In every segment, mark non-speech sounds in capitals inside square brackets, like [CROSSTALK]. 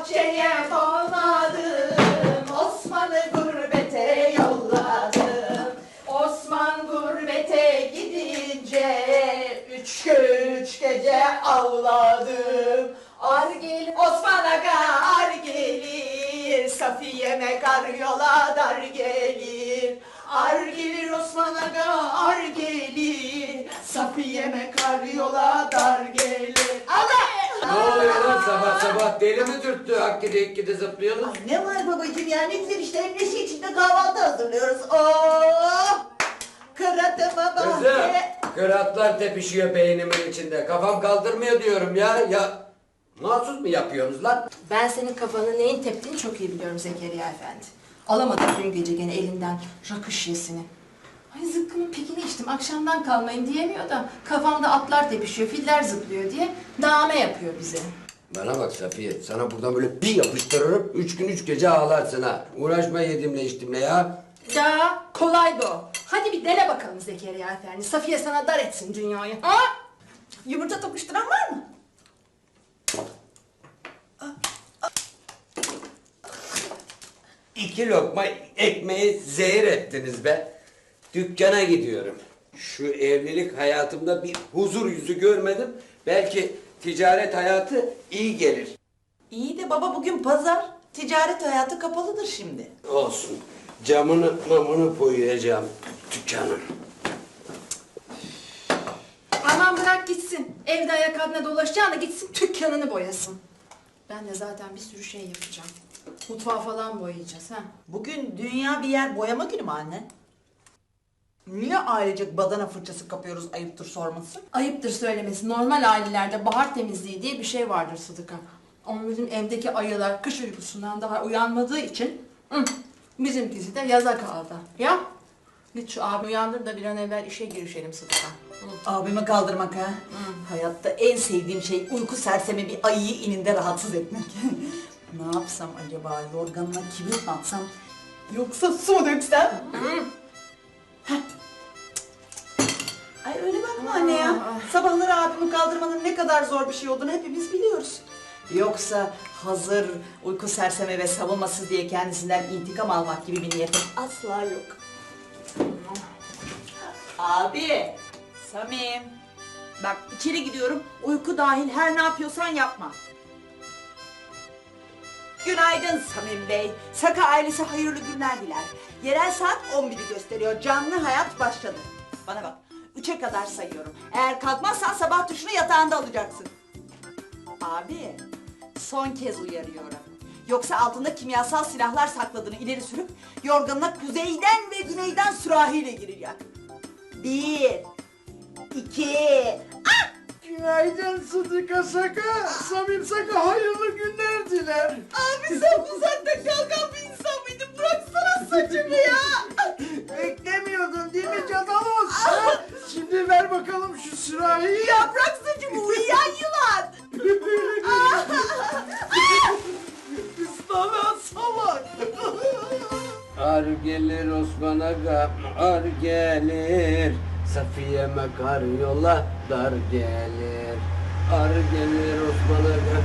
bahçeye konadım Osman'ı gurbete yolladım. Osman gurbete gidince Üç gün üç gece ağladım Ar gelir Osman Aga ar gelir. Safiye'me kar yola dar gelir. Ar gelir Osman Aga ar gelir. Safiye'me kar yola dar gelir. Allah! Deli mi dürttü akkide ikkide zıplıyorsunuz? Ay ne var babacığım ya ne güzel işte neşe içinde kahvaltı hazırlıyoruz. Oh! Kıratıma Kızım bahçe. kıratlar tepişiyor beynimin içinde kafam kaldırmıyor diyorum ya ya mahsus mu yapıyorsunuz lan? Ben senin kafanın neyin teptiğini çok iyi biliyorum Zekeriya Efendi. Alamadım dün gece gene elinden rakı şişesini. Ay zıkkımın pekini içtim akşamdan kalmayın diyemiyor da kafamda atlar tepişiyor, filler zıplıyor diye dame yapıyor bize. Bana bak Safiye sana buradan böyle bir yapıştırırım üç gün üç gece ağlarsın ha. Uğraşma yedimle içtimle ya. Ya kolaydı o. Hadi bir dene bakalım Zekeriya Efendi. Safiye sana dar etsin dünyayı. Ha? Yumurta tokuşturan var mı? İki lokma ekmeği zehir ettiniz be. Dükkana gidiyorum. Şu evlilik hayatımda bir huzur yüzü görmedim. Belki ticaret hayatı iyi gelir. İyi de baba bugün pazar. Ticaret hayatı kapalıdır şimdi. Olsun. Camını mamını boyayacağım dükkanın. Aman bırak gitsin. Evde ayak altına dolaşacağına gitsin dükkanını boyasın. Ben de zaten bir sürü şey yapacağım. Mutfağı falan boyayacağız ha. Bugün dünya bir yer boyama günü mü anne? Niye ailecek badana fırçası kapıyoruz ayıptır sorması? Ayıptır söylemesi. Normal ailelerde bahar temizliği diye bir şey vardır Sıdıka. Ama bizim evdeki ayılar kış uykusundan daha uyanmadığı için hı, bizimkisi de yaza kaldı. Ya git şu abi uyandır da bir an evvel işe girişelim Sıdıka. Hı. Abimi kaldırmak ha. Hayatta en sevdiğim şey uyku sersemi bir ayıyı ininde rahatsız etmek. [LAUGHS] ne yapsam acaba? Yorganına kibrit mi atsam? Yoksa su mu döksem? Kaldırmanın ne kadar zor bir şey olduğunu hepimiz biliyoruz. Yoksa hazır uyku serseme ve savunmasız diye kendisinden intikam almak gibi bir niyetim asla yok. Abi, Samim. Bak içeri gidiyorum. Uyku dahil her ne yapıyorsan yapma. Günaydın Samim Bey. Saka ailesi hayırlı günler diler. Yerel saat 11'i gösteriyor. Canlı hayat başladı. Bana bak. Üçe kadar sayıyorum. Eğer kalkmazsan sabah tuşunu yatağında alacaksın. Abi, son kez uyarıyorum. Yoksa altında kimyasal silahlar sakladığını ileri sürüp yorganına kuzeyden ve güneyden sürahiyle gireceğim. Bir, iki, ah! Günaydın Sıdıka Saka. Samim Saka hayırlı günler diler. Abi sen Safiye'me kar yola dar gelir. Ar gelir Osman Aga,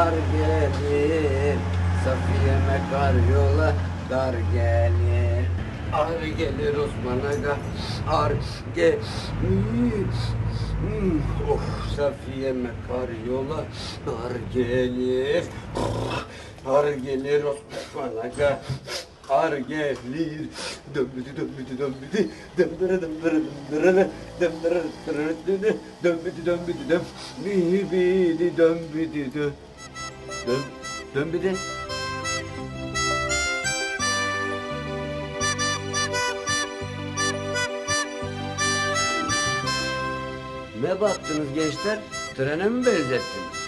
ar gelir. Safiye'me kar yola dar gelir. Ar gelir Osman Aga, ar gelir. Hmm, Oh, Safiye'me kar yola dar gelir. Ar gelir Osman Aga. Ar gelir. Dömbüdü dömbüdü dömbüdü. Dömbüre dömbüre dömbüre. Dömbüre dömbüre dömbüre. Dömbüdü dömbüdü döm. Bibidi dömbüdü dö. Döm. Dömbüdü. Ne baktınız gençler? Trene mi benzettiniz?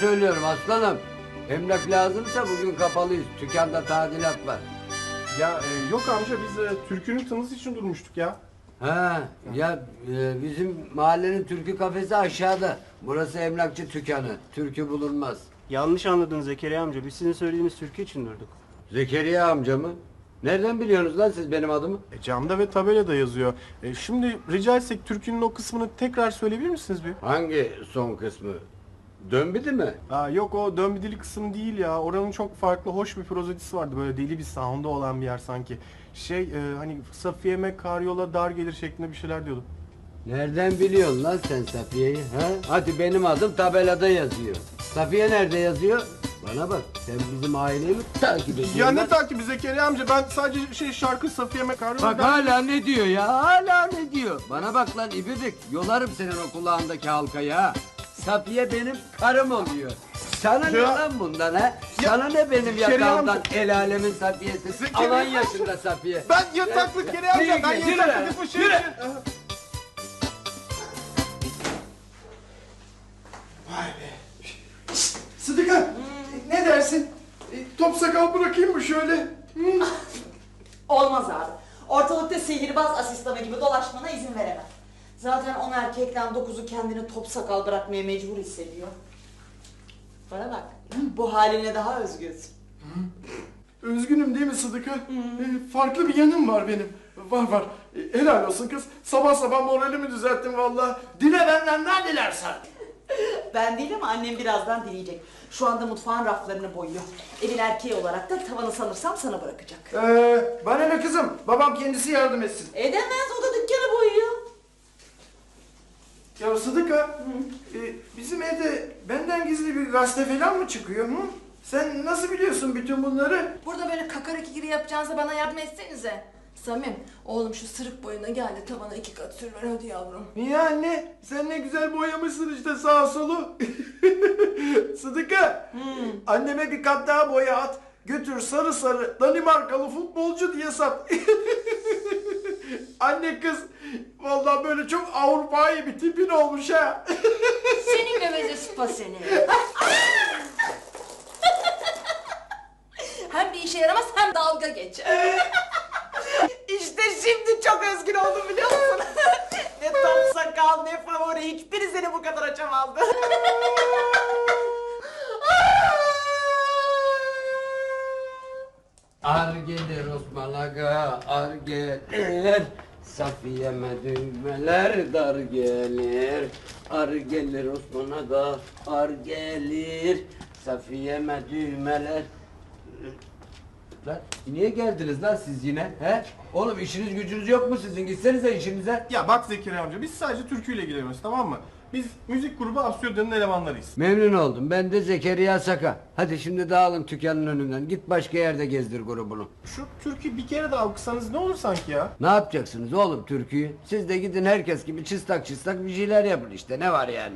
Söylüyorum aslanım. Emlak lazımsa bugün kapalıyız. Dükkanda tadilat var. Ya e, yok amca biz e, türkünün tanısı için durmuştuk ya. Ha, ya e, bizim mahallenin türkü kafesi aşağıda. Burası emlakçı dükkanı. Türkü bulunmaz. Yanlış anladın Zekeriya amca. Biz sizin söylediğiniz türkü için durduk. Zekeriya amca mı? Nereden biliyorsunuz lan siz benim adımı? E, camda ve tabelada yazıyor. E, şimdi rica etsek türkünün o kısmını tekrar söyleyebilir misiniz bir? Hangi son kısmı? Dönbidi mi? Aa, yok o dönbidili kısım değil ya. Oranın çok farklı, hoş bir prozodisi vardı. Böyle deli bir sound'u olan bir yer sanki. Şey e, hani Safiye'me karyola dar gelir şeklinde bir şeyler diyordu. Nereden biliyorsun lan sen Safiye'yi? Ha? Hadi benim adım tabelada yazıyor. Safiye nerede yazıyor? Bana bak sen bizim aileyi mi takip ediyorsun? Ya ne lan? takibi Zekeriya amca ben sadece şey şarkı Safiye'me karyola Bak dar... hala ne diyor ya? Hala ne diyor? Bana bak lan ibidik. Yolarım senin o kulağındaki halkayı ha. Safiye benim karım oluyor. Sana ne Ya- lan bundan ha? Sana ne benim Şerife yatağımdan amca- el alemin Safiye'si? Zekeriya- Alan yaşında Safiye. Ben yataklık Kere amca Yürü, ben yürü yataklık bu şey yürü. için-. Vay be. Şşt, Sıdıka ne dersin? E, top sakal bırakayım mı şöyle? Hı? Olmaz abi. Ortalıkta sihirbaz asistanı gibi dolaşmana izin veremem. Zaten on erkekten dokuzu kendini top sakal bırakmaya mecbur hissediyor. Bana bak, bu haline daha özgürsün. Üzgünüm değil mi Sıdıka? E, farklı bir yanım var benim. Var var. E, helal olsun kız. Sabah sabah moralimi düzelttin valla. Dile benden ne dilersen. Ben değil ama annem birazdan dileyecek. Şu anda mutfağın raflarını boyuyor. Evin erkeği olarak da tavanı sanırsam sana bırakacak. Ee, bana ne kızım? Babam kendisi yardım etsin. Edemez, o da. Ya Sıdıka, e, bizim evde benden gizli bir gazete falan mı çıkıyor? Hı? Sen nasıl biliyorsun bütün bunları? Burada böyle kakaraki gibi yapacağınıza bana yardım etsenize. Samim, oğlum şu sırık boyuna geldi tavana iki kat sür ver hadi yavrum. Niye anne? Sen ne güzel boyamışsın işte sağa solu. [LAUGHS] Sıdıka, anneme bir kat daha boya at. Götür sarı sarı Danimarkalı futbolcu diye sat. [LAUGHS] Anne kız, vallahi böyle çok Avrupa'yı bir tipin olmuş ha. [LAUGHS] Senin geveze sıpa seni. [LAUGHS] hem bir işe yaramaz hem dalga geçer. [LAUGHS] İşte şimdi çok özgür oldum biliyor musun? ne top sakal ne favori hiçbiri seni bu kadar açamazdı. Ar gelir Osman Aga, ar gelir. Safiye'me düğmeler dar gelir. Ar gelir Osman Aga, ar gelir. Safiye'me düğmeler. Lan niye geldiniz lan siz yine? He? Oğlum işiniz gücünüz yok mu sizin? Gitsenize işinize. Ya bak Zekeriya amca biz sadece türküyle ilgileniyoruz tamam mı? Biz müzik grubu Absürda'nın elemanlarıyız. Memnun oldum. Ben de Zekeriya Saka. Hadi şimdi dağılın dükkanın önünden. Git başka yerde gezdir grubunu. Şu türkü bir kere daha okusanız ne olur sanki ya? Ne yapacaksınız oğlum türküyü? Siz de gidin herkes gibi çıstak çıstak bir şeyler yapın işte. Ne var yani?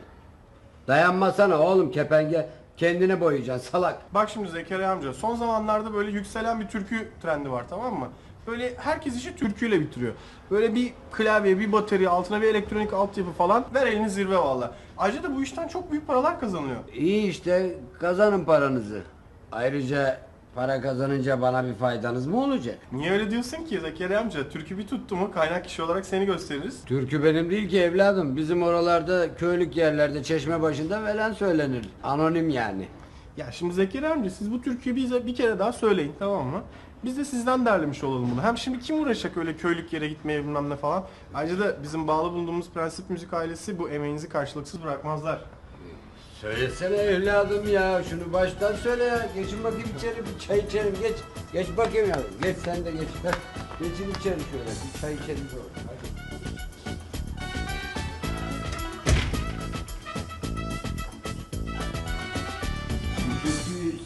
Dayanmasana oğlum kepenge. Kendini boyayacaksın salak. Bak şimdi Zekeriya amca son zamanlarda böyle yükselen bir türkü trendi var tamam mı? Böyle herkes işi türküyle bitiriyor. Böyle bir klavye, bir batarya, altına bir elektronik altyapı falan ver elini zirve valla. Ayrıca da bu işten çok büyük paralar kazanılıyor. İyi işte kazanın paranızı. Ayrıca para kazanınca bana bir faydanız mı olacak? Niye öyle diyorsun ki Zekeriya amca? Türkü bir tuttu mu kaynak kişi olarak seni gösteririz. Türkü benim değil ki evladım. Bizim oralarda köylük yerlerde çeşme başında falan söylenir. Anonim yani. Ya şimdi Zekeriya amca siz bu türküyü bize bir kere daha söyleyin tamam mı? Biz de sizden derlemiş olalım bunu. Hem şimdi kim uğraşacak öyle köylük yere gitmeye bilmem ne falan. Ayrıca da bizim bağlı bulunduğumuz Prensip Müzik ailesi bu emeğinizi karşılıksız bırakmazlar. Söylesene evladım ya şunu baştan söyle ya. Geçin bakayım içeri bir çay içelim geç. Geç bakayım yavrum. Geç sen de geç. [LAUGHS] Geçin içeri şöyle bir çay içelim sonra.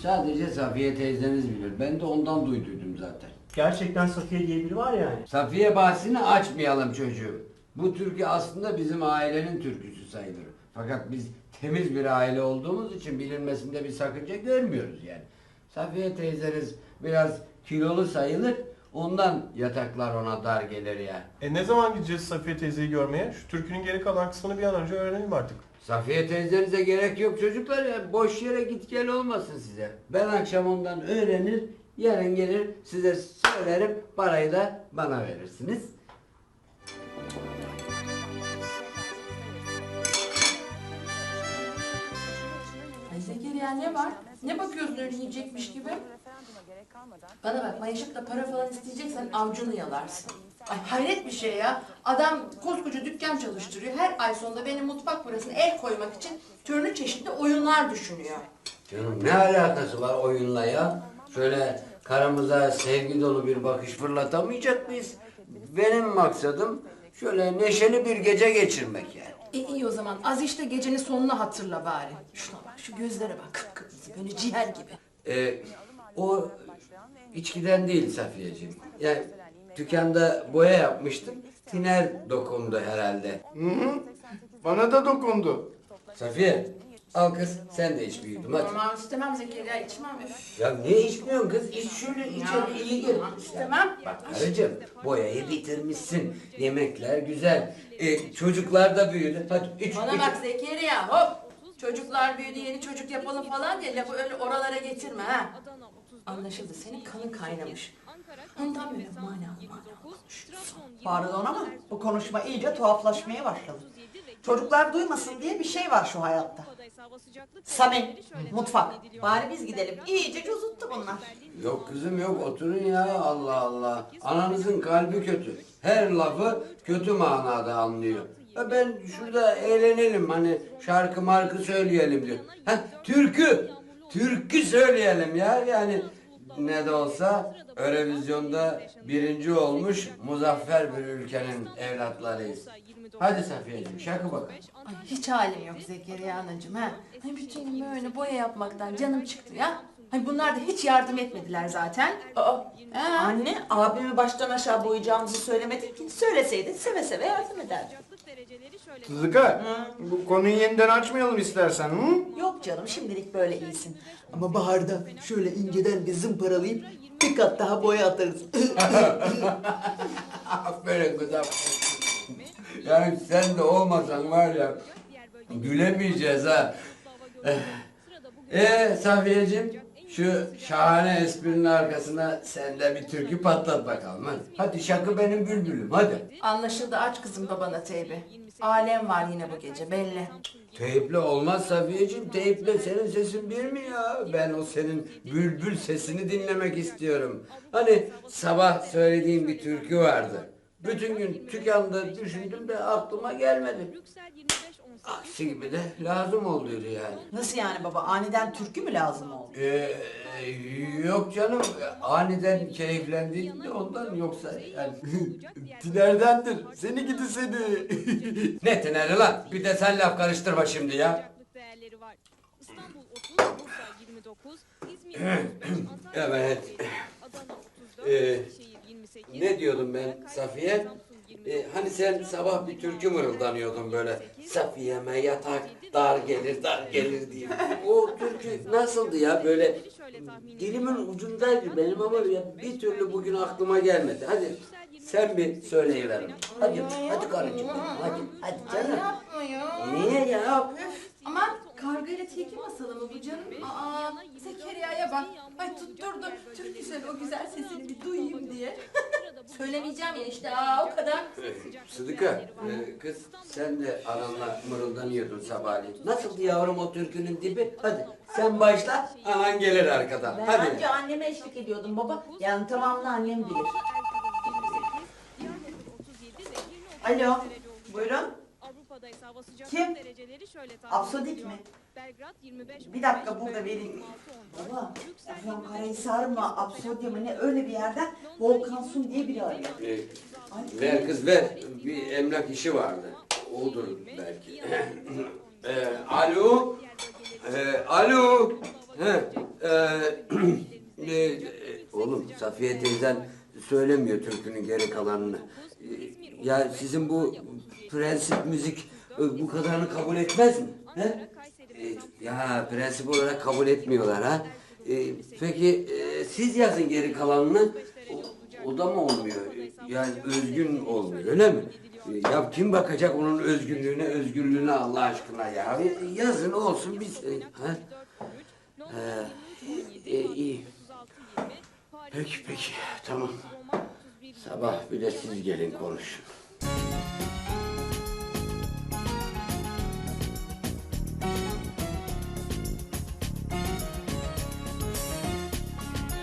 Sadece Safiye teyzeniz bilir. Ben de ondan duyduydum zaten. Gerçekten Safiye diye biri var yani. Safiye bahsini açmayalım çocuğum. Bu türkü aslında bizim ailenin türküsü sayılır. Fakat biz temiz bir aile olduğumuz için bilinmesinde bir sakınca görmüyoruz yani. Safiye teyzeniz biraz kilolu sayılır. Ondan yataklar ona dar gelir ya. E ne zaman gideceğiz Safiye teyzeyi görmeye? Şu türkünün geri kalan kısmını bir an önce öğrenelim artık. Safiye teyzenize gerek yok çocuklar ya. Boş yere git gel olmasın size. Ben akşam ondan öğrenir, yarın gelir size söylerim. Parayı da bana verirsiniz. Ay Zekeriya ne var? Ne bakıyorsun öyle yiyecekmiş gibi? Bana bak Mayışık'la para falan isteyeceksen avcunu yalarsın. Ay hayret bir şey ya. Adam koskoca dükkan çalıştırıyor. Her ay sonunda benim mutfak parasına el koymak için türlü çeşitli oyunlar düşünüyor. Canım ne alakası var oyunla ya? Şöyle karamıza sevgi dolu bir bakış fırlatamayacak mıyız? Benim maksadım şöyle neşeli bir gece geçirmek yani. E iyi o zaman az işte gecenin sonunu hatırla bari. Şuna bak şu gözlere bak kıpkırmızı böyle ciğer gibi. Ee, o içkiden değil Safiyeciğim. Yani dükkanda boya yapmıştım. Tiner dokundu herhalde. Hı hı. Bana da dokundu. Safiye al kız sen de iç bir yudum hadi. Aman istemem Zekeriya içmem. Üf. Ya niye içmiyorsun kız? İç şöyle içeri iyi gelir. İstemem. Bak karıcığım boyayı bitirmişsin. Yemekler güzel. Ee, çocuklar da büyüdü. Hadi iç Bana iç. bak Zekeriya hop. Çocuklar büyüdü yeni çocuk yapalım falan diye lafı öyle oralara getirme ha. Anlaşıldı senin kanın kaynamış. Ondan böyle manalı manalı konuşuyorsun. Pardon ama bu konuşma iyice tuhaflaşmaya başladı. Çocuklar duymasın diye bir şey var şu hayatta. Samim, mutfak. Bari biz gidelim. İyice cozuttu bunlar. Yok kızım yok oturun ya Allah Allah. Ananızın kalbi kötü. Her lafı kötü manada anlıyor. Ha ben şurada eğlenelim hani şarkı markı söyleyelim diyor. Ha türkü. Türkü söyleyelim ya yani ne de olsa Eurovizyonda birinci olmuş muzaffer bir ülkenin evlatlarıyız. Hadi Safiyeciğim şarkı bakalım. Ay hiç halim yok Zekeriya anacığım ha. Ay bütün gün böyle boya yapmaktan canım çıktı ya. Ay bunlar da hiç yardım etmediler zaten. Aa, Ha. anne abimi baştan aşağı boyayacağımızı söylemedin ki. Söyleseydin seve seve yardım ederdim. Sıdıka, bu konuyu yeniden açmayalım istersen. Hı? Yok canım şimdilik böyle iyisin. Ama baharda şöyle inceden bir zımparalayıp bir kat daha boya atarız. [LAUGHS] Aferin kızım. Yani sen de olmasan var ya gülemeyeceğiz ha. Ee Safiyeciğim şu şahane esprinin arkasına sen de bir türkü patlat bakalım hadi. Hadi şakı benim bülbülüm hadi. Anlaşıldı aç kızım babana teybi. Alem var yine bu gece belli. Teyple olmaz Safiyeciğim. Teyple senin sesin bir mi ya? Ben o senin bülbül sesini dinlemek istiyorum. Hani sabah söylediğim bir türkü vardı. Bütün gün dükkanda düşündüm de aklıma gelmedi. Aksi gibi de lazım oluyordu yani. Nasıl yani baba aniden türkü mü lazım oldu? Ee, yok canım aniden keyiflendim de ondan yoksa yani. [LAUGHS] Tinerdendir. Seni gidi seni. [LAUGHS] ne tineri lan? Bir de sen laf karıştırma şimdi ya. değerleri var. İstanbul 30, Bursa 29, İzmir 35, Antalya Evet. 37, Adana 34, Ee, Eskişehir 28, Ne diyordum ben Safiye? Samsun 29, Ee, hani sen sabah bir türkü mırıldanıyordun böyle. Safiye'me yatak dar gelir dar gelir diye. O türkü nasıldı ya böyle dilimin ucundaydı benim ama ya bir türlü bugün aklıma gelmedi. Hadi sen bir söyleyiver. Hadi hadi karıcığım hadi hadi canım. Yapma ya. Niye ya? Aman karga ile tilki masalı mı bu canım? Aa Zekeriya'ya bak. Ay tutturdu. Türkü söyle o güzel sesini bir duyayım diye. [LAUGHS] [LAUGHS] Söylemeyeceğim ya işte aa o kadar. Sıdıka, e, kız sen de ananla mırıldanıyordun sabahleyin. Nasıldı yavrum o türkünün dibi? Hadi sen başla, anan gelir arkadan. Ben Hadi. önce anneme eşlik ediyordum baba. Yani tamamını annem bilir. Alo, buyurun. Avrupa'da ise hava sıcaklık Kim? dereceleri şöyle tahmin Absodik ediliyor. mi? Belgrad 25, Bir dakika burada vereyim. Baba, Afyonkarahisar mı, Absodya mı ne öyle bir yerden Volkan Sun diye biri arıyor. E, ver kız ver, bir emlak işi vardı. Odur belki. e, alo, e, alo. He, e, e, oğlum Safiye teyzen söylemiyor türkünün geri kalanını. E, ya sizin bu prensip müzik e, bu kadarını kabul etmez mi? He? E, ya prensip olarak kabul etmiyorlar ha. E, peki e, siz yazın geri kalanını. O, o da mı olmuyor? Yani özgün olmuyor öyle mi? Ya kim bakacak onun özgünlüğüne, özgürlüğüne Allah aşkına ya? Yazın olsun biz. e, Ha? E, e, iyi. Peki peki tamam. Sabah bir de siz gelin konuşun.